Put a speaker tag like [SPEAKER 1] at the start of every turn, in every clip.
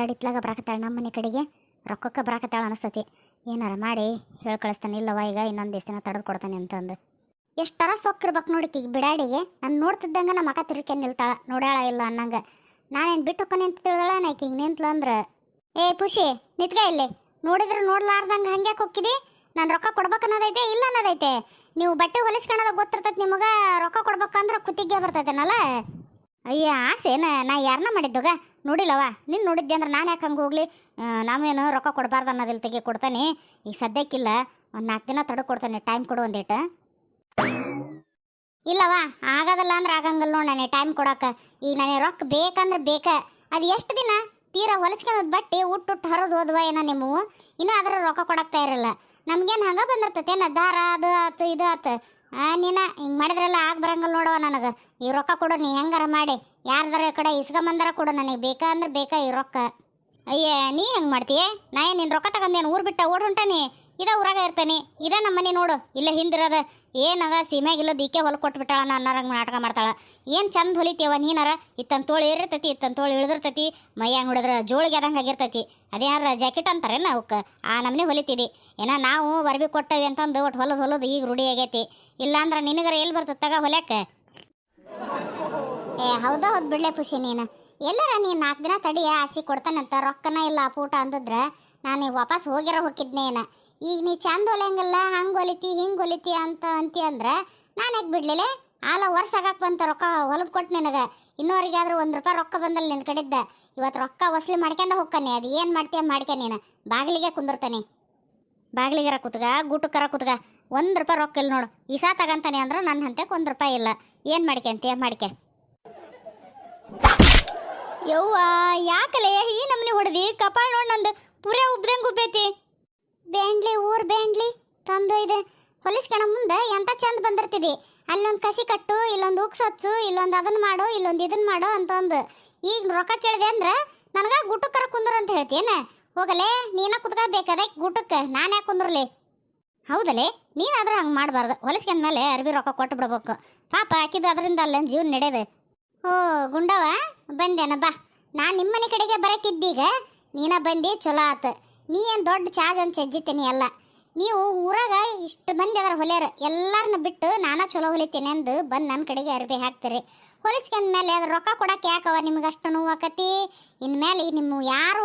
[SPEAKER 1] ಎರಡು ಇತ್ಲಾಗ ಬರಾಕತ್ತಾಳೆ ನಮ್ಮ ಮನೆ ಕಡೆಗೆ. ರೊಕ್ಕಕ್ಕೆ ಬರಾಕತ್ತಾಳ ಅನಿಸ್ತತಿ. ಏನಾರ ಮಾಡಿ ಹೇಳಿ ಕಳಿಸ್ತಾನೆ ಇಲ್ಲವ ಈಗ ಇನ್ನೊಂದು ದಿವಸ ದಿನ ತಡೆದು ಕೊಡ್ತಾನೆ ಅಂತಂದು. ಎಷ್ಟರ ಸೊಕ್ಕಿರ್ಬೇಕು ನೋಡಿ ಈಗ ಬಿಡಾಡಿಗೆ. ನಾನು ನೋಡ್ತಿದ್ದಂಗೆ ನಮ್ಮ ಅಕ್ಕ ತಿರ್ಕೆ ನಿಲ್ತಾಳ. ನೋಡ್ಯಾಳ ಇಲ್ಲ ಅನ್ನಂಗೆ. ನಾನೇನು ಬಿಟ್ಟು ಅಂತ ತಿಳಿದಾಳ ನಾಯ್ಕ ಹಿಂಗೆ ನಿಂತ್ಲ ಅಂದ್ರೆ? ಏ ಖುಷಿ ನಿತ್ಗ ಇಲ್ಲಿ. ನೋಡಿದ್ರೆ ನೋಡ್ಲಾರ್ದಂಗೆ ಹಂಗೆ ಹೋಗಿದಿ ನಾನು ರೊಕ್ಕ ಕೊಡ್ಬೇಕು ಅನ್ನೋದೈತೆ, ಇಲ್ಲ ಅನ್ನೋದೈತೆ? ನೀವು ಬಟ್ಟೆ ಹೊಲಿಸ್ಕೊಳೋದ ಗೊತ್ತಿರ್ತೈತೆ ನಿಮಗೆ, ರೊಕ್ಕ ಕೊಡ್ಬೇಕಂದ್ರೆ ಕುತ್ತಿಗೆ ಬರ್ತೈತೇನಲ್ಲ? ಅಯ್ಯ ಆಸೆನ ನಾ ಯಾರನ್ನ ಮಾಡಿದ್ದೋಗ ನೋಡಿಲ್ಲವ ನಿನ್ನ ನೋಡಿದ್ದೆ ಅಂದ್ರೆ ನಾನು ಯಾಕೆ ಹಂಗೆ ಹೋಗ್ಲಿ? ನಾವೇನು ರೊಕ್ಕ ಕೊಡಬಾರ್ದು ಅನ್ನೋದಿಲ್ಲ ತೆಗಿ, ಕೊಡ್ತಾನೆ. ಈಗ ಸದ್ಯಕ್ಕಿಲ್ಲ. ಒಂದು ನಾಲ್ಕು ದಿನ ತಡ ಕೊಡ್ತಾನೆ ಟೈಮ್ ಕೊಡು ಒಂದೇಟ. ಇಲ್ಲವ ಆಗೋದಲ್ಲ ಅಂದ್ರೆ ಆಗಂಗಿಲ್ಲ ನೋಡಿ ನನಗೆ ಟೈಮ್ ಕೊಡೋಕೆ. ಈಗ ನನಗೆ ರೊಕ್ಕ ಬೇಕಂದ್ರೆ ಬೇಕ. ಅದು ಎಷ್ಟು ದಿನ? ತೀರಾ ಹೊಲಿಸ್ಕೊಂಡ್ ಬಟ್ಟೆ ಉಟ್ಟು ಹರಿದು ಹೋದ್ವ ಏನೋ ನಿಮ್ಮವು ಇನ್ನೂ ಅದರ ರೊಕ್ಕ ಕೊಡಕ್ಕೆ ಇರಲ್ಲ ನಮ್ಗೇನು ಹಂಗೆ ಬಂದಿರ್ತೈತೇನ ದಾರ, ಅದು ಆತು, ಇದು ಆತು. ಆ, ನೀನ, ಹಿಂಗೆ ಮಾಡಿದ್ರೆಲ್ಲ ಆಗ ಬರಂಗಿಲ್ಲ ನೋಡುವ ನನಗೆ. ಈ ರೊಕ್ಕ ಕೊಡು, ನೀ ಹೆಂಗಾರ ಮಾಡಿ. ಯಾರ್ದಾರ ಕಡೆ ಇಸ್ಕೊಂಬಂದಾರ ಕೊಡು, ನನಗೆ ಬೇಕಾ ಅಂದ್ರೆ ಬೇಕಾ ಈ ರೊಕ್ಕ. ಅಯ್ಯ, ನೀ ಹೆಂಗೆ ಮಾಡ್ತೀಯ? ನಾ ಏನು ನಿನ್ನ ರೊಕ್ಕ ತಗೊಂಡೇನು ಊರು ಬಿಟ್ಟ ಓಡ್ ಹೊಂಟಾನಿ ಇದ ಊರಾಗ ಇರ್ತಾನೆ. ಇದ ನಮ್ಮ ಮನೆ ನೋಡು. ಇಲ್ಲ ಹಿಂದಿರದ ಏನಾಗ ಸೀಮೆಗಿಲ್ಲದ ಈಕೆ ಹೊಲ ಕೊಟ್ಬಿಟ್ಟಾಳ ನಾನು ಅನ್ನರಂಗೆ ನಾಟಕ ಮಾಡ್ತಾಳ. ಏನು ಚಂದ ಹೊಲಿತೇವ ನೀನಾರ? ಇತ್ತಂತ ತೋಳು ಏರಿರ್ತೈತಿ, ಇತ್ತಂತ ತೋಳು ಇಳಿದಿರ್ತೈತಿ, ಮೈಯಾಗ ನೋಡಿದ್ರೆ ಜೋಳಿಗೆ ಅದಂಗೆ ಆಗಿರ್ತೈತಿ. ಅದ್ಯಾರ ಜಾಕೆಟ್ ಅಂತಾರೇನು ಅವಕ್ಕೆ? ಆ ನಮ್ಮನೆ ಹೊಲಿತಿದಿ ಏನ ನಾವು ಬರ್ಬಿ ಕೊಟ್ಟವಿ ಅಂತಂದು ಒಟ್ಟು ಹೊಲದ ಹೊಲದು ಈಗ ರೂಢಿ ಆಗೈತಿ. ಇಲ್ಲಾಂದ್ರೆ ನಿನಗರ ಎಲ್ಲಿ ತಗ ಹೊಲ್ಯಾಕ? ಏ, ಹೌದಾ ಹೌದು ಬಿಡ್ಲೆ ಖುಷಿ ನೀನು. ಎಲ್ಲರ ನೀನು ನಾಲ್ಕು ದಿನ ತಡಿಯ ಆಸಿ ಕೊಡ್ತಾನಂತ ರೊಕ್ಕನ ಇಲ್ಲ ಪೂಟ ಅಂದಿದ್ರೆ ನಾನು ವಾಪಸ್ ಹೋಗಿರೋ ಹೋಗಿದ್ನೇನ ಈಗ ನೀ ಚಂದ ಹೊಲಿಯಂಗಿಲ್ಲ ಹಂಗೆ ಹೊಲಿತಿ ಹಿಂಗೆ ಹೊಲಿತಿ ಅಂತ ಅಂತಿ ಅಂದ್ರೆ ನಾನು ಯಾಕೆ ಬಿಡ್ಲಿಲ್ಲ ಆಲ ವರ್ಷ ಆಗಾಕ್ ಬಂತ ರೊಕ್ಕ ಹೊಲದ್ ಕೊಟ್ಟು ನಿನಗೆ. ಇನ್ನೋರಿಗಾದ್ರೂ ಒಂದು ರೂಪಾಯಿ ರೊಕ್ಕ ಬಂದಲ್ಲ ನಿನ್ನ ಕಡೆದ್ದ. ಇವತ್ತು ರೊಕ್ಕ ವಸೂಲಿ ಮಾಡ್ಕೊಂಡ ಹೋಗ್ಕಾನೆ ಅದು ಏನು ಮಾಡ್ತೀಯ ಮಾಡ್ಕೆ ನೀನು? ಬಾಗಿಲಿಗೆ ಕುಂದಿರ್ತಾನೆ. ಬಾಗಿಲಿಗೆರ ಕುತ್ಗ ಗೂಟಕ್ಕರ ಕುತ್ಗ, ಒಂದು ರೂಪಾಯಿ ರೊಕ್ಕ ಇಲ್ಲ ನೋಡು. ಈ ಸಾ ತಗಂತಾನೆ ಅಂದ್ರೆ ನನ್ನ ಹಂತಕ್ಕೆ ಒಂದು ರೂಪಾಯಿ ಇಲ್ಲ. ಏನು ಮಾಡ್ಕೊಂತೀಯ ಮಾಡ್ಕೆ ಯವ್ವ, ಯಾಕಲೇ ಈ ನಮ್ಮನೆ ಹೊಡೆದಿ? ಕಪಾಳ ನೋಡಿ ನಂದು. ಪುರೇ ಉಬ್ಬದಂಗೆ ಉಬ್ಬೈತಿ. ಬೇಂಡ್ಲಿ, ಊರ್ ಬೇಂಡ್ಲಿ ತಂದು ಇದೆ ಹೊಲಿಸ್ಕೊಳ ಮುಂದೆ ಎಂತ ಚಂದ ಬಂದಿರ್ತಿದಿ. ಅಲ್ಲೊಂದು ಕಸಿ ಕಟ್ಟು, ಇಲ್ಲೊಂದು ಉಕ್ಸ್ ಹಚ್ಚು, ಇಲ್ಲೊಂದು ಅದನ್ನ ಮಾಡು, ಇಲ್ಲೊಂದು ಇದನ್ನ ಮಾಡು ಅಂತಂದು. ಈಗ ರೊಕ್ಕ ಕೇಳಿದೆ ಅಂದ್ರೆ ನನಗ ಗುಟ್ಟಕ್ಕರ ಕುಂದ್ರ ಅಂತ ಹೇಳ್ತೀಯೇನ? ಹೋಗಲೇ, ನೀನ ಕುತ್ಕೋಬೇಕಾದ ಗುಟ್ಟಕ್ಕೆ ನಾನು ಯಾಕೆ ಕುಂದ್ರಲಿ? ಹೌದಲೇ ನೀನಾದ್ರೂ ಹಂಗೆ ಮಾಡಬಾರ್ದು. ಹೊಲಿಸ್ಕೊಂಡ ಮೇಲೆ ಅರ್ಬಿ ರೊಕ್ಕ ಕೊಟ್ಟು ಬಿಡ್ಬೇಕು. ಪಾಪ ಹಾಕಿದ್ದು ಅದರಿಂದ ಅಲ್ಲ ಜೀವನ ನಡೆಯೋದು? ಓ ಗುಂಡವ ಬಂದೇನ ಬಾ. ನಾನು ನಿಮ್ಮ ಮನೆ ಕಡೆಗೆ ಬರಕ್ಕಿದ್ದೀಗ ನೀನ ಬಂದು ಚಲೋ ಆತು. ನೀ ಏನು ದೊಡ್ಡ ಚಾರ್ಜ್ ಅಂತ ಸಜ್ಜಿತೀನಿ ಎಲ್ಲ. ನೀವು ಊರಾಗ ಇಷ್ಟು ಮಂದಿ ಅದರ ಹೊಲಿಯಾರ ಎಲ್ಲರನ್ನ ಬಿಟ್ಟು ನಾನಾ ಚಲೋ ಹೊಲಿತೀನಿ ಅಂದು ಬಂದು ನನ್ನ ಕಡೆಗೆ ಅರ್ಬಿ ಹಾಕ್ತೀರಿ. ಮೇಲೆ ಅದ್ರ ರೊಕ್ಕ ಕೊಡಕ್ಕೆ ಯಾಕವ ನಿಮ್ಗೆ ಅಷ್ಟು ನೋವು ಆಕತಿ? ಇನ್ಮೇಲೆ ನಿಮ್ಮ ಯಾರು,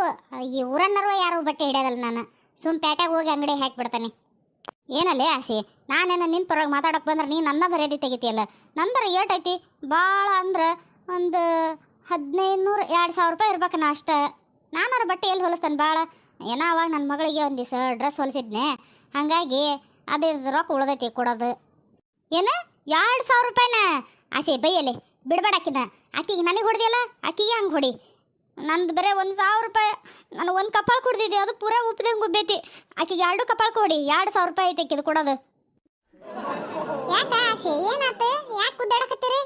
[SPEAKER 1] ಈ ಊರನ್ನರು ಯಾರು ಬಟ್ಟೆ ಹಿಡಿಯೋದಲ್ಲ ನಾನು? ಸುಮ್ಮ ಪೇಟೆಗೆ ಹೋಗಿ ಅಂಗಡಿ ಹಾಕಿಬಿಡ್ತಾನೆ. ಏನಲ್ಲೇ ಆಸೆ? ನಾನೇನು ನಿನ್ನ ಪರವಾಗಿ ಮಾತಾಡಕ್ಕೆ ಬಂದ್ರೆ ನೀನು ನನ್ನ ಬರೆದಿ ತೆಗಿತೀಯಲ್ಲ? ನಂದರ ಏಟೈತಿ ಭಾಳ ಅಂದ್ರೆ ಒಂದು ಹದಿನೈದು ನೂರು ಎರಡು ಸಾವಿರ ರೂಪಾಯಿ ಇರ್ಬೇಕು ನಾ ಅಷ್ಟೇ. ನಾನಾರ ಬಟ್ಟೆ ಎಲ್ಲಿ ಹೊಲಿಸ್ತಾನೆ ಭಾಳ ಏನೋ ಅವಾಗ ನನ್ನ ಮಗಳಿಗೆ ಒಂದು ದಿವಸ ಡ್ರೆಸ್ ಹೊಲಿಸಿದ್ನೆ ಹಾಗಾಗಿ ಅದ್ರದ್ದು ರೊಕ್ಕ ಉಳ್ದೈತಿ ಕೊಡೋದು. ಏನು? ಎರಡು ಸಾವಿರ ರೂಪಾಯಿನ? ಆಸೆ ಬೈಯಲ್ಲಿ. ಬಿಡಬೇಡ ಆಕಿನ. ಆಕಿಗೆ ನನಗೆ ಹೊಡೆದಿಲ್ಲ ಆಕಿಗೆ ಹಂಗೆ ಹೊಡಿ. ನಂದು ಬರೀ ಒಂದು ಸಾವಿರ ರೂಪಾಯಿ ನಾನು ಒಂದು ಕಪಾಳ ಕುಡ್ದಿದ್ದೆ ಅದು ಪೂರಾ ಉಪ್ಪಿದಂಗೆ ಉಬ್ಬೈತಿ. ಆಕಿಗೆ ಎರಡು ಕಪಾಳ ಕೊಡಿ ಎರಡು ಸಾವಿರ ರೂಪಾಯಿ ಐತೆ ಇದು ಕೊಡೋದು. ಯಾಕ ಆಸೆ? ಏನಾತು? ಯಾಕೆ ಕುದ್ದಾಡಕತ್ತೀರಿ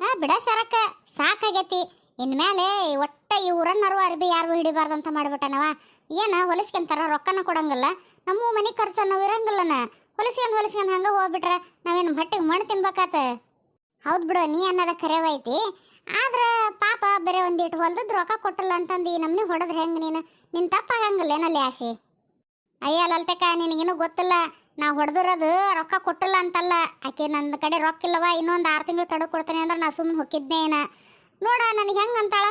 [SPEAKER 1] ಹಾಂ ಬಿಡ ಶರಕ್ಕ. ಸಾಕಾಗೈತಿ. ಇನ್ಮೇಲೆ ಒಟ್ಟ ಈ ಊರನ್ನರು ಅರ್ಬಿ ಯಾರು ಅಂತ ಮಾಡಿಬಿಟ್ಟನವ. ಏನ, ಹೊಲಿಸ್ಕೊಂತಾರ, ರೊಕ್ಕನ ಕೊಡಂಗಿಲ್ಲ. ನಮ್ಮ ಮನೆ ಖರ್ಚು ನಾವು ಇರಂಗಿಲ್ಲನ. ಹೊಲಿಸ್ಕೊಂಡು ಹೊಲಿಸ್ಕೊಂಡು ಹಂಗೆ ಹೋಗ್ಬಿಟ್ರ ನಾವೇನು ಹೊಟ್ಟೆಗೆ ಮಣ್ಣು ತಿನ್ಬೇಕಾತ? ಹೌದು ಬಿಡು, ನೀ ಅನ್ನೋದ ಕರೆವೈತಿ ಆದ್ರೆ ಪಾಪ ಬೇರೆ ಒಂದಿಟ್ಟು ಹೊಲ್ದದ್ದು ರೊಕ್ಕ ಕೊಟ್ಟಲ್ಲ ಅಂತಂದು ಈ ನಮ್ಮನೆ ಹೊಡೆದ್ರೆ ಹೆಂಗೆ ನೀನು? ನಿನ್ನ ತಪ್ಪಾಗಂಗಿಲ್ಲ ಏನಲ್ಲಿ ಆಸೆ. ಅಯ್ಯ, ಲಲ್ತಕ್ಕ ನಿನಗೇನು ಗೊತ್ತಿಲ್ಲ. ನಾ ಹೊಡೆದಿರೋದು ರೊಕ್ಕ ಕೊಟ್ಟಿಲ್ಲ ಅಂತಲ್ಲ. ಆಕೆ ನನ್ನ ಕಡೆ ರೊಕ್ಕ ಇಲ್ಲವ, ಇನ್ನೊಂದು ಆರು ತಿಂಗಳು ತಡ ಕೊಡ್ತೇನೆ ಅಂದ್ರೆ ನಾ ಸುಮ್ಮನೆ ಹೊಕ್ಕಿದ್ನೇನ. ನೋಡ, ನನಗೆ ಹೆಂಗೆ ಅಂತಾಳ?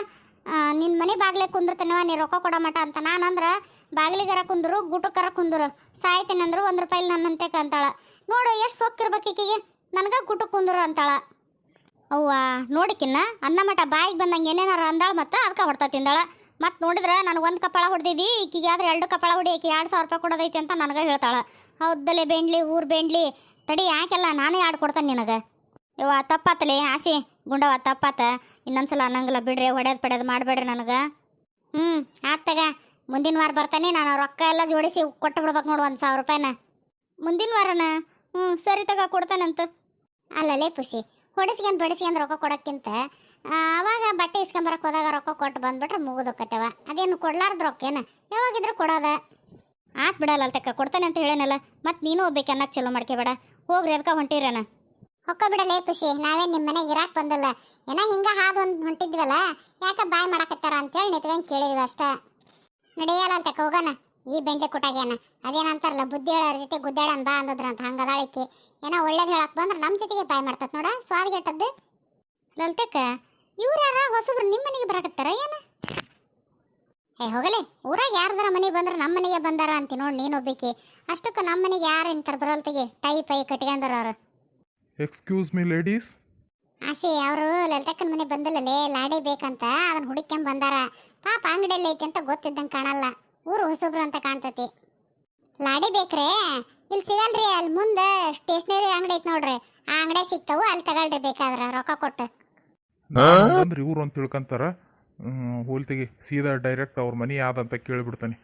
[SPEAKER 1] ನಿನ್ನ ಮನೆ ಬಾಗ್ಲೆ ಕುಂದ್ರತನವ ನೀ ರೊಕ್ಕ ಕೊಡೋ ಮಟ ಅಂತ. ನಾನಂದ್ರೆ ಬಾಗಿಲಿಗರ ಕುಂದ್ರು ಗುಟಕ್ಕರ ಕುಂದ್ರು. ಅಂದ್ರೆ ಒಂದು ರೂಪಾಯಿ ನನ್ನಂತೆ ಅಂತಾಳ. ನೋಡು, ಎಷ್ಟು ಸೊಕ್ಕಿರ್ಬೇಕು ಈಕಿಗೆ? ನನಗೆ ಗುಟಕ್ಕೆ ಕುಂದ್ರು ಅಂತಾಳ. ಅವ್ವ, ನೋಡಿಕಿನ್ನ ಅನ್ನ ಮಠ ಬಾಯಿಗೆ ಬಂದಂಗೆ ಏನೇನಾರ ಅಂದಾಳ ಮತ್ತೆ ಅದಕ್ಕೆ ಹೊಡ್ತಾ ತಿಂದಾಳ. ಮತ್ತೆ ನೋಡಿದ್ರೆ ನನಗೆ ಒಂದು ಕಪಾಳ ಹೊಡೆದಿದ್ದಿ ಈಕಿಗೆ ಆದ್ರೆ ಎರಡು ಕಪಾಳ ಹೊಡಿ, ಈಕೆ ಎರಡು ಸಾವಿರ ರೂಪಾಯಿ ಕೊಡೋದೈತಿ ಅಂತ ನನಗೆ ಹೇಳ್ತಾಳೆ. ಹೌದಲ್ಲೇ ಬೆಂಡ್ಲಿ, ಊರು ಬೆಂಡ್ಲಿ, ತಡಿ, ಯಾಕೆಲ್ಲ ನಾನೇ ಆಡ್ ಕೊಡ್ತಾನೆ ನಿನಗೆ? ಇವ ತಪ್ಪಾತಲೇ ಹಾಸಿ ಗುಂಡವ ತಪ್ಪಾತ. ಇನ್ನೊಂದ್ಸಲ ಅನ್ನಂಗಿಲ್ಲ ಬಿಡ್ರಿ, ಹೊಡೆಯೋದು ಪಡೆಯೋದು ಮಾಡಬೇಡ್ರಿ ನನಗೆ. ಹ್ಞೂ ಆತಗ ಮುಂದಿನ ವಾರ ಬರ್ತಾನೆ, ನಾನು ರೊಕ್ಕ ಎಲ್ಲ ಜೋಡಿಸಿ ಕೊಟ್ಟು ಬಿಡ್ಬೇಕು ನೋಡು ಒಂದು ಸಾವಿರ ರೂಪಾಯಿನ. ಮುಂದಿನ ವಾರನ? ಹ್ಞೂ ಸರಿ ತಗ, ಕೊಡ್ತಾನಂತ. ಅಲ್ಲಲ್ಲೇ ಪುಸಿ ಹೊಡಿಸ್ಕೊಂಡ್ ಬಡಿಸ್ಕೊಂಡ್ ರೊಕ್ಕ ಕೊಡೋಕ್ಕಿಂತ ಆವಾಗ ಬಟ್ಟೆ ಇಸ್ಕೊಂಬರಕ್ಕೆ ಹೋದಾಗ ರೊಕ್ಕ ಕೊಟ್ಟು ಬಂದ್ಬಿಟ್ರೆ ಮುಗಿದೋಕತ್ತವ ಅದೇನು ಕೊಡ್ಲಾರ್ದ ರೊಕ್ಕ ಏನು ಯಾವಾಗಿದ್ರು ಕೊಡೋದ. ಆತ್ ಬಿಡಲ್ಲ ತಕ್ಕ ಕೊಡ್ತಾನೆ ಅಂತ ಹೇಳೇನಲ್ಲ. ಮತ್ತೆ ನೀನು ಹೋಗ್ಬೇಕು ಚಲೋ ಮಾಡ್ಕೋಬೇಡ. ಹೋಗ್ರಿ ಅದಕ್ಕೆ ಹೊಂಟಿರೇನ? ಹೊಕ್ಕ ಬಿಡಲೇ ಖುಷಿ ನಾವೇ ನಿಮ್ಮ ಮನೆಗೆ ಇರಾಕ್ ಬಂದಲ್ಲ. ಏನೋ ಹಿಂಗ ಹಾದು ಒಂದು ಹೊಂಟಿದ್ವಲ್ಲ, ಯಾಕ ಬಾಯ್ ಮಾಡಕತ್ತಾರ ಅಂತೇಳಿ ನಿತ್ಕೊಂಡು ಕೇಳಿದ್ವಿ ಅಷ್ಟ. ನಡೆಯಲ್ಲ ಅಂತ ಹೋಗೋಣ. ಈ ಬೆಂಡೆ ಕುಟಾಗ್ಯಾನ ಅದೇನಂತಾರಲ್ಲ ಬುದ್ಧಿ ಹೇಳೋರ ಜೊತೆ ಗುದ್ದಾಡನ್ ಬಾ ಅಂತಂದ್ರಂತ ಹಂಗ ಅದಾಳಿಕೆ ಏನೋ ಒಳ್ಳೇದು ಹೇಳಕ್ ಬಂದ್ರೆ ನಮ್ಮ ಜೊತೆಗೆ ಬಾಯ್ ಮಾಡ್ತತ್ ನೋಡ ಸ್ವಾದ್ಗೆಟ್ಟದ್ದು ಲಲಿತಕ್ಕ, ಇವ್ರ ಯಾರ ಹೊಸಬ್ರು ನಿಮ್ಮ ಮನೆಗೆ ಬರಕತ್ತಾರ ಏನ? ಏ, ಹೋಗಲೇ. ಊರಾಗ ಯಾರ್ದಾರ ಮನೆಗೆ ಬಂದ್ರೆ ನಮ್ಮ ಮನೆಗೆ ಬಂದಾರ ಅಂತ ನೋಡಿ ನೀನು ಒಬ್ಬಿಕಿ ಅಷ್ಟಕ್ಕೆ ನಮ್ಮ ಮನೆಗೆ ಯಾರು ಇಂತಾರ ಬರಲ್ತಿಗೆ? ಟೈ ಪೈ ಕಟ್ಕೊಂಡಾರ ಅವ್ರು.
[SPEAKER 2] ಎಕ್ಸ್ಕ್ಯೂಸ್ ಮೀ ಲೇಡೀಸ್
[SPEAKER 1] ಆಸೆ ಅವರು ಲಲಿತಕ್ಕನ ಮನೆ ಬಂದಲ್ಲೇ ಲಾಡಿ ಬೇಕಂತ ಅದನ್ನ ಹುಡುಕ್ಯಂಬ ಬಂದಾರ. ಪಾಪ ಅಂಗಡಿಯಲ್ಲಿ ಐತೆ ಅಂತ ಗೊತ್ತಿದ್ದಂಗೆ ಕಾಣಲ್ಲ. ಊರು ಹೊಸಬ್ರು ಅಂತ ಕಾಣ್ತತಿ. ಲಾಡಿ ಬೇಕ್ರೆ ಇಲ್ಲಿ ಸಿಗಲ್ರಿ ಅಲ್ಲಿ ಮುಂದೆ ಸ್ಟೇಷನರಿ ಅಂಗಡಿ ಐತೆ ನೋಡ್ರಿ. ಆ ಅಂಗಡಿ ಸಿಗ್ತಾವು ಅಲ್ಲಿ ತಗೊಳ್ರಿ ಬೇಕಾದ್ರ ರೊಕ್ಕ ಕೊಟ್ಟು.
[SPEAKER 2] ಅಂದ್ರೆ ಇವ್ರು ಅಂತ ತಿಳ್ಕೊಂತಾರ. ಹೋಲ್ತಿಗೆ ಸೀದಾ ಡೈರೆಕ್ಟ್ ಅವ್ರ ಮನೆ ಯಾವ್ದಂತ ಕೇಳಿಬಿಡ್ತಾನೆ.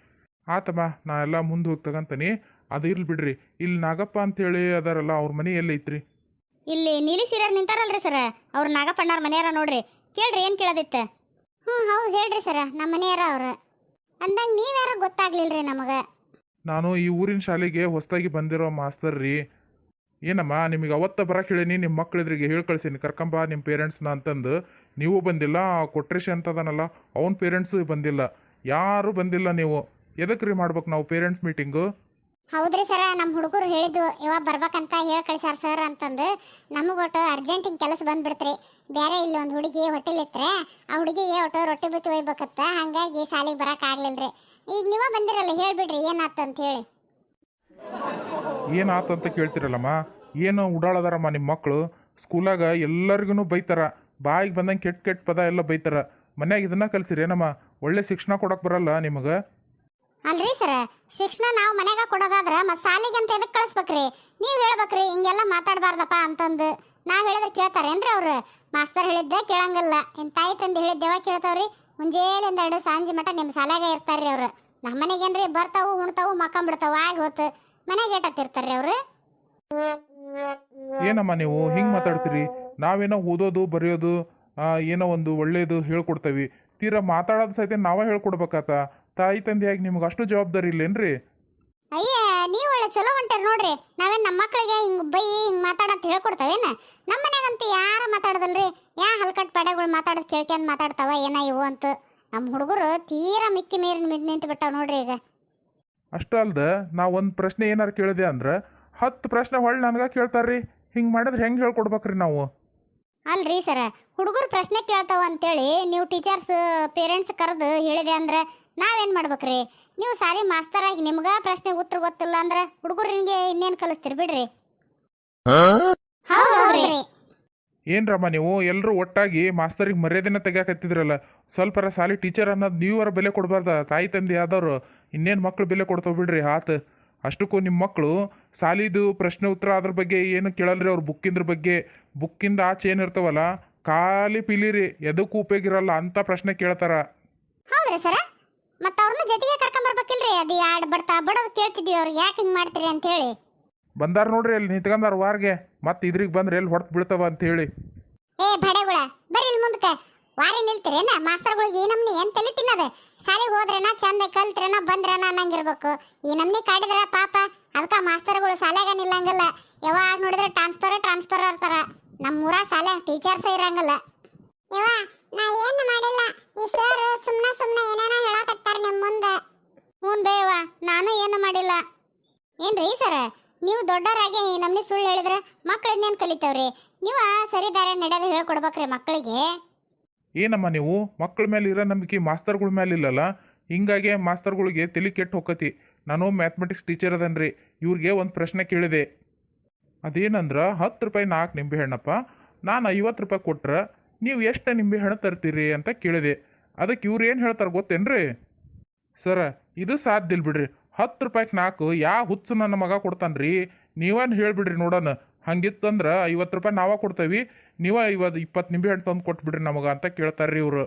[SPEAKER 2] ಆತಮ್ಮ ನಾ ಎಲ್ಲ ಮುಂದೆ ಹೋಗಿ ತಗಂತಾನೆ. ಅದು ಇರ್ಲಿ ಬಿಡ್ರಿ ಇಲ್ಲಿ ನಾಗಪ್ಪ ಅಂತೇಳಿ ಅದಾರಲ್ಲ ಅವ್ರ ಮನೆ ಎಲ್ಲಿ ಐತ್ರಿ
[SPEAKER 1] ಇಲ್ಲಿ ನೀಲಿ ಸೀರೆಯವ್ರು ನಿಂತಾರಲ್ರಿ ಸರ. ಅವ್ರು ನಾಗಪ್ಪಣ್ಣವ್ರ ಮನೆಯಾರ ನೋಡ್ರಿ. ಕೇಳ್ರಿ, ಏನು ಕೇಳೋದಿತ್ತ? ಹ್ಞೂ ಹೌದು, ಹೇಳ್ರಿ ಸರ. ನಮ್ಮ ಮನೆಯರ ಅವ್ರು. ಅಂದಂಗೆ ನೀವ್ಯಾರ ಗೊತ್ತಾಗ್ಲಿಲ್ರಿ ನಮಗೆ.
[SPEAKER 2] ನಾನು ಈ ಊರಿನ ಶಾಲೆಗೆ ಹೊಸದಾಗಿ ಬಂದಿರೋ ಮಾಸ್ತರ್ ರೀ. ಏನಮ್ಮ, ನಿಮಗೆ ಅವತ್ತ ಬರಕ್ಕೆ ಹೇಳೀನಿ ನಿಮ್ಮ ಮಕ್ಕಳಿದ್ರಿಗೆ ಹೇಳಿ ಕಳ್ಸೀನಿ. ಕರ್ಕಂಬ ನಿಮ್ಮ ಪೇರೆಂಟ್ಸ್ನ ಅಂತಂದು. ನೀವು ಬಂದಿಲ್ಲ ಕೊಟ್ರೇಶ್ ಅಂತದನಲ್ಲ, ಅವ್ನ ಪೇರೆಂಟ್ಸು ಬಂದಿಲ್ಲ. ಯಾರೂ ಬಂದಿಲ್ಲ ನೀವು. ಎದಕ್ಕೆ ರೀ ಮಾಡ್ಬೇಕು ನಾವು ಪೇರೆಂಟ್ಸ್ ಮೀಟಿಂಗು?
[SPEAKER 1] ಹೌದ್ರಿ ಸರ ನಮ್ಮ ಹುಡುಗರು ಹೇಳಿದ್ದು ಇವಾಗ ಬರ್ಬೇಕಂತ ಹೇಳಿ ಕಳಿಸ್ಯಾರ ಸರ್ ಅಂತಂದು. ನಮಗೊಟ್ಟು ಹಿಂಗೆ ಕೆಲಸ ಬಂದ್ಬಿಡ್ತ್ರಿ. ಬೇರೆ ಇಲ್ಲಿ ಒಂದು ಹುಡುಗಿ ಹೊಟ್ಟೆಲಿತ್ರೆ ಆ ಹುಡುಗಿಗೆ ಒಟ್ಟು ರೊಟ್ಟಿ ಬಿತ್ತು ಒಯ್ಬೇಕತ್ತ, ಹಂಗಾಗಿ ಸಾಲಿಗೆ ಆಗಲಿಲ್ಲ ರೀ ಈಗ ನೀವ ಬಂದಿರಲ್ಲ, ಹೇಳಿಬಿಡ್ರಿ ಏನಾಯ್ತು ಅಂತ ಹೇಳಿ.
[SPEAKER 2] ಏನಾತು ಅಂತ ಕೇಳ್ತಿರಲ್ಲಮ್ಮ? ಏನು ಉಡಾಳದಾರಮ್ಮ ನಿಮ್ಮ ಮಕ್ಕಳು ಸ್ಕೂಲಾಗ ಎಲ್ಲರಿಗೂ ಬೈತಾರ. ಬಾಯಿಗೆ ಬಂದಂಗೆ ಕೆಟ್ಟ ಕೆಟ್ಟ ಪದ ಎಲ್ಲ ಬೈತಾರ. ಮನ್ಯಾಗ ಇದನ್ನ ಕಲ್ಸಿರಿ ಏನಮ್ಮ ಒಳ್ಳೆ ಶಿಕ್ಷಣ ಕೊಡಕ್ಕೆ ಬರಲ್ಲ ನಿಮಗೆ?
[SPEAKER 1] ಅಲ್ರಿ ಸರ್, ಶಿಕ್ಷಣ ನಾವು ಮನ್ಯಾಗ ಕೊಡೋದಾದ್ರೆ ಮತ್ತು ಸಾಲಿಗೆ ಅಂತ ಎದಕ್ಕೆ ಕಳಿಸ್ಬೇಕ್ರಿ? ನೀವು ಹೇಳ್ಬೇಕ್ರಿ, ಹಿಂಗೆಲ್ಲ ಮಾತಾಡಬಾರ್ದಪ್ಪ ಅಂತಂದು. ನಾವು ಹೇಳಿದ್ರೆ ಕೇಳ್ತಾರೇನ್ರಿ ಅವ್ರು? ಮಾಸ್ತರ್ ಹೇಳಿದ್ದೆ ಕೇಳಂಗಿಲ್ಲ. ಇನ್ ತಾಯಿ ತಂದೆ ಹೇಳಿದ್ದೇವ ಕೇಳ್ತಾವ್ರಿ? ಮುಂಜಾನೆಯಿಂದ ಎರಡು ಸಾಂಜಿ ಮಟ ನಿಮ್ಮ ಸಾಲಾಗ ಇರ್ತಾರ್ರಿ ಅವ್ರು. ನಮ್ಮ ಮನೆಗೇನ್ರಿ ಬರ್ತಾವು, ಉಣ್ತಾವು, ಮಕ್ಕಂಬಿಡ್ತಾವು, ಆಗಿ ಹೋತು ಮನೆಗೆ ಏಟತ್ತಿರ್ತಾರ್ರಿ ಅವ್ರು?
[SPEAKER 2] ಏನಮ್ಮ ನೀವು ಹಿಂಗೆ ಮಾತಾಡ್ತೀರಿ? ನಾವೇನೋ ಓದೋದು, ಬರೆಯೋದು ಏನೋ ಒಂದು ಒಳ್ಳೇದು ಹೇಳ್ಕೊಡ್ತೇವಿ. ತೀರಾ ಮಾತಾಡೋದು ಸಹಿತ ನಾವೇ ಹೇಳ್ಕೊಡ್ಬೇಕಾತ? ತಾಯಿ ತಂದೆಯಾಗಿ ನಿಮ್ಗೆ ಅಷ್ಟು ಜವಾಬ್ದಾರಿ ಇಲ್ಲೇನ್ರಿ?
[SPEAKER 1] ಅಯ್ಯ ನೀವು ಒಳ್ಳೆ ಚಲೋ ಹೊಂಟಾರ ನೋಡ್ರಿ. ನಾವೇನು ನಮ್ಮ ಮಕ್ಕಳಿಗೆ ಹಿಂಗೆ ಬೈ ಹಿಂಗೆ ಮಾತಾಡಂತ ಹೇಳ್ಕೊಡ್ತಾವೇನ ನಮ್ಮ ಮನ್ಯಾಗಂತೂ ಯಾರು ಮಾತಾಡದಲ್ರಿ? ಯಾ ಹಲ್ಕಟ್ ಪಡೆಗಳು ಮಾತಾಡೋದು ಕೇಳ್ಕೊಂಡು ಮಾತಾಡ್ತಾವ ಏನ ಇವು ಅಂತ. ನಮ್ಮ ಹುಡುಗರು ತೀರಾ ಮಿಕ್ಕಿ ಮೇರಿನ ಮಿದ್ ನಿಂತು ಬಿಟ್ಟಾವ ನೋಡ್ರಿ ಈಗ.
[SPEAKER 2] ಅಷ್ಟು ಅಲ್ದ ನಾ ಒಂದು ಪ್ರಶ್ನೆ ಏನಾರು ಕೇಳಿದೆ ಅಂದ್ರೆ ಹತ್ತು ಪ್ರಶ್ನೆ ಹೊಳ್ಳಿ ನನಗೆ ಕೇಳ್ತಾರ್ರಿ. ಹಿಂಗೆ ಮಾಡಿದ್ರೆ ಹೆಂಗೆ ಹೇಳ್ಕೊಡ್ಬೇಕ್ರಿ ನಾವು?
[SPEAKER 1] ಅಲ್ರಿ ಸರ ಹುಡುಗರು ಪ್ರಶ್ನೆ ಕೇಳ್ತಾವ ಅಂತೇಳಿ ನೀವು ಟೀಚರ್ಸ್ ಪೇರೆಂಟ್ಸ್ ಕರೆದು ಹೇಳಿದೆ ಅಂದ್ರೆ ನಾವೇನ್ ಮಾಡ್ಬೇಕ್ರಿ? ನೀವು ಸಾಲಿ ಮಾಸ್ತರಾಗಿ ಆಗಿ ನಿಮ್ಗ ಪ್ರಶ್ನೆ ಉತ್ತರ ಗೊತ್ತಿಲ್ಲ ಅಂದ್ರೆ ಹುಡುಗರಿಗೆ ಇನ್ನೇನು ಕಲಿಸ್ತೀರಿ ಬಿಡ್ರಿ. ಹೌದ್ರಿ
[SPEAKER 2] ಏನ್ರಮ್ಮ ನೀವು? ಎಲ್ಲರೂ ಒಟ್ಟಾಗಿ ಮಾಸ್ತರಿಗೆ ಮರ್ಯಾದೆನ ತೆಗಿಯಾಕತ್ತಿದ್ರಲ್ಲ. ಸ್ವಲ್ಪರ ಸಾಲಿ ಟೀಚರ್ ಅನ್ನೋದು ನೀವರ ಬೆಲೆ ಕೊಡಬಾರ್ದ. ತಾಯಿ ತಂದೆ ಆದವರು ಇನ್ನೇನು ಮಕ್ಳು ಬೆಲೆ ಕೊಡ್ತಾವ್ ಬಿಡ್ರಿ ಆತ. ಅಷ್ಟಕ್ಕೂ ನಿಮ್ಮ ಮಕ್ಕಳು ಸಾಲಿದು ಪ್ರಶ್ನೆ ಉತ್ತರ ಅದ್ರ ಬಗ್ಗೆ ಏನು ಕೇಳಲ್ರಿ ಅವ್ರ ಬುಕ್ಕಿಂದ್ರ ಬಗ್ಗೆ. ಬುಕ್ಕಿಂದ ಆಚೆ ಏನಿರ್ತಾವಲ್ಲ ಖಾಲಿ ಪಿಲಿರಿ ಎದಕ್ಕೂ ಉಪಯೋಗ ಇರಲ್ಲ ಅಂತ ಪ್ರಶ್ನೆ ಕೇಳ್ತಾರ.
[SPEAKER 1] ಹೌದ್ರಿ ಸರ. ಮತ್ತ ಅವ್ರನ್ನ ಜೊತೆಗೆ ಕರ್ಕೊಂಡ್ ಬರ್ಬೇಕಿಲ್ರಿ? ಅದು ಯಾಡ್ ಬರ್ತಾ ಬಡೋದು ಕೇಳ್ತಿದ್ವಿ ಅವ್ರು ಯಾಕೆ ಹಿಂಗ್ ಮಾಡ್ತೀರಿ ಅಂತ ಹೇಳಿ
[SPEAKER 2] ಬಂದಾರ ನೋಡ್ರಿ ಅಲ್ಲಿ ನಿಂತ್ಕೊಂಡಾರ ವಾರ್ಗೆ. ಮತ್ತೆ ಇದ್ರಿಗೆ ಬಂದ್ರೆ ಎಲ್ಲಿ ಹೊಡೆದು ಬೀಳ್ತಾವ ಅಂತ ಹೇಳಿ
[SPEAKER 1] ಏ ಬಡೆಗುಳ ಬರ್ರಿ ಇಲ್ಲಿ ಮುಂದಕ್ಕೆ ವಾರಿ ನಿಲ್ತಿರೇನ ಮಾಸ್ತರ್ಗಳಿಗೆ ಈ ನಮ್ನಿ ಏನ್ ತಲೆ ತಿನ್ನದ? ಶಾಲೆಗೆ ಹೋದ್ರೇನ ಚಂದ ಕಲ್ತ್ರೇನ ಬಂದ್ರೇನ ಅನ್ನಂಗಿರ್ಬೇಕು. ಈ ನಮ್ನಿ ಕಾಡಿದ್ರ ಪಾಪ ಅದಕ್ಕ ಮಾಸ್ತರ್ಗಳು ಶಾಲೆಗೆ ನಿಲ್ಲಂಗಿಲ್ಲ. ಯಾವಾಗ ನೋಡಿದ್ರೆ ಟ್ರಾನ್ಸ್ಫರ್ ಟ್ರಾನ್ಸ್ಫರ್ ಇರ್ತಾರ ನಮ್ಮ ಸಾಲೆ ಶಾಲೆ ಟೀಚರ್ಸ್ ಇರಂಗಿಲ್ಲ. ಯವ್ವ ನಾ ಏನು ಮಾಡಿಲ್ಲ ಈ ಸರ್ ಸುಮ್ನ ಸುಮ್ನ ಏನೇನೋ ಹೇಳಕತ್ತಾರ ನಿಮ್ಮ ಮುಂದೆ ಹ್ಞೂ ಬೇವ ನಾನು ಏನು ಮಾಡಿಲ್ಲ ಏನ್ರಿ ಸರ? ನೀವು ದೊಡ್ಡವರಾಗಿ ಈ ನಮ್ನಿ ಸುಳ್ಳು ಹೇಳಿದ್ರೆ ಮಕ್ಕಳು ಇನ್ನೇನು ಕಲಿತಾವ್ರಿ? ನೀವ ಸರಿ ದಾರಿ ನಡೆಯೋದು ಹೇಳ್ಕೊಡ್ಬೇಕ್ರಿ ಮಕ್ಕಳಿಗೆ
[SPEAKER 2] ಏನಮ್ಮ ನೀವು? ಮಕ್ಕಳ ಮೇಲೆ ಇರೋ ನಂಬಿಕೆ ಮಾಸ್ತರ್ಗಳ ಮೇಲೆ ಇಲ್ಲಲ್ಲ? ಹಿಂಗಾಗಿ ಮಾಸ್ತರ್ಗಳಿಗೆ ತಲೆ ಕೆಟ್ಟು ಹೋಗತಿ ನಾನು ಮ್ಯಾಥಮೆಟಿಕ್ಸ್ ಟೀಚರ್ ಅದನ್ರಿ. ಇವ್ರಿಗೆ ಒಂದು ಪ್ರಶ್ನೆ ಕೇಳಿದೆ. ಅದೇನಂದ್ರೆ, ಹತ್ತು ರೂಪಾಯಿ ನಾಲ್ಕು ನಿಂಬೆ ಹಣ್ಣಪ್ಪ. ನಾನು ಐವತ್ತು ರೂಪಾಯಿ ಕೊಟ್ರೆ ನೀವು ಎಷ್ಟು ನಿಂಬೆ ಹಣ್ಣು ತರ್ತೀರಿ ಅಂತ ಕೇಳಿದೆ. ಅದಕ್ಕೆ ಇವ್ರು ಏನು ಹೇಳ್ತಾರೆ ಗೊತ್ತೇನ್ರಿ? ಸರ, ಇದು ಸಾಧ್ಯ ಇಲ್ಲ ಬಿಡ್ರಿ. ಹತ್ತು ರೂಪಾಯಿಗೆ ನಾಲ್ಕು ಯಾ ಹುಚ್ಚು ನನ್ನ ಮಗ ಕೊಡ್ತಾನ್ರಿ? ನೀವೇನು ಹೇಳಿಬಿಡ್ರಿ ನೋಡೋಣ ಹಂಗಿತ್ತಂದ್ರೆ ಐವತ್ತು ರೂಪಾಯಿ ನಾವೇ ಕೊಡ್ತೇವಿ. ನೀವೇ ಇವತ್ತು ಇಪ್ಪತ್ತು ನಿಂಬೆ ಹಣ್ಣು ತಂದು ಕೊಟ್ಬಿಡ್ರಿ ನಮಗೆ ಅಂತ ಕೇಳ್ತಾರ್ರಿ ಇವರು.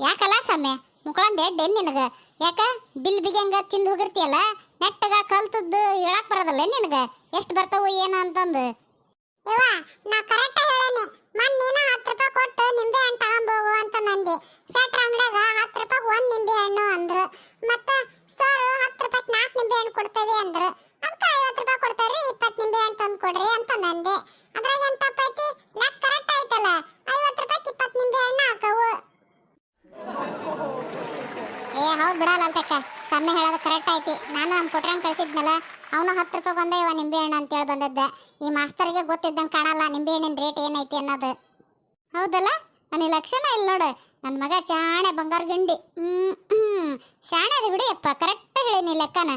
[SPEAKER 1] ಯಾಕಲ್ಲ ಸಮ್ಯ ಮುಕ್ಕಳಂದ ಎಡ್ಡೆ ನಿನಗ. ಯಾಕ? ಬಿಲ್ ಬಿಗಂಗ ತಿಂದು ಹೋಗಿರ್ತೀಯಲ್ಲ? ನೆಟ್ಟಗ ಕಲ್ತದ್ದು ಹೇಳಕ್ ಬರೋದಲ್ಲ ನಿನಗ? ಎಷ್ಟು ಬರ್ತಾವು ಏನು ಅಂತಂದು? ಇವ ನಾ ಕರೆಕ್ಟ್ ಹೇಳೇನಿ. ಮನ್ ನೀನ ಹತ್ತು ರೂಪಾಯಿ ಕೊಟ್ಟು ನಿಂಬೆ ಹಣ್ಣು ತಗೊಂಬೋಗು ಅಂತ ನಂದೆ. ಶೆಟ್ರ ಅಂಗಡಿಯಾಗ ಹತ್ತು ರೂಪಾಯಿ ಒಂದು ನಿಂಬೆ ಹಣ್ಣು ಅಂದ್ರು. ಮತ್ತೆ ನಿಂಬೆ ಹಣ್ಣು ಕೊಡ್ತೇವೆ ಅಂದ್ರು. ಅದಕ್ಕೆ ಐವತ್ತು ರೂಪಾಯಿ ಕೊಡ್ತಾರೆ ಇಪ್ಪತ್ತು ನಿಂಬೆಹಣ್ಣು ತಂದು ಕೊಡ್ರಿ ಅಂತ ನಂದೆ. ಅದ್ರಾಗ ಎಂತ ತಪ್ಪೈತಿ ಲೆಕ್ಕ ಕರೆಕ್ಟ್ ಆಯ್ತಲ್ಲ, ಐವತ್ತು ರೂಪಾಯಿಗೆ ಇಪ್ಪತ್ತು ನಿಂಬೆಹಣ್ಣು ಹಾಕವು. ಏ, ಹೌದು ಬಿಡಲ್ಲ ಅಂತಕ್ಕ. ಕಮ್ಮಿ ಹೇಳೋದು ಕರೆಕ್ಟ್ ಐತಿ ನಾನು ನಮ್ಮ ಪುಟ್ರನ್ ಕಳಿಸಿದ್ನಲ್ಲ, ಅವನು ಹತ್ತು ರೂಪಾಯಿ ಒಂದೇ ಇವ ನಿಂಬೆ ಹಣ್ಣು ಅಂತೇಳಿ ಬಂದದ್ದೆ. ಈ ಮಾಸ್ತರಿಗೆ ಗೊತ್ತಿದ್ದಂಗೆ ಕಾಣಲ್ಲ ನಿಂಬೆ ಹಣ್ಣಿನ ರೇಟ್ ಏನೈತಿ ಅನ್ನೋದು. ಹೌದಲ್ಲ? ನನಗೆ ಲಕ್ಷಣ ಇಲ್ಲ ನೋಡು. ನನ್ನ ಮಗ ಶಾಣೆ ಬಂಗಾರ ಗಿಂಡಿ. ಹ್ಞೂ ಹ್ಞೂ ಶಾಣೆ ಅದು ಬಿಡಿಯಪ್ಪ ಕರೆಕ್ಟ್ ಕರೆಕ್ಟಾಗಿ ಹೇಳಿ ನೀ ಲೆಕ್ಕನ.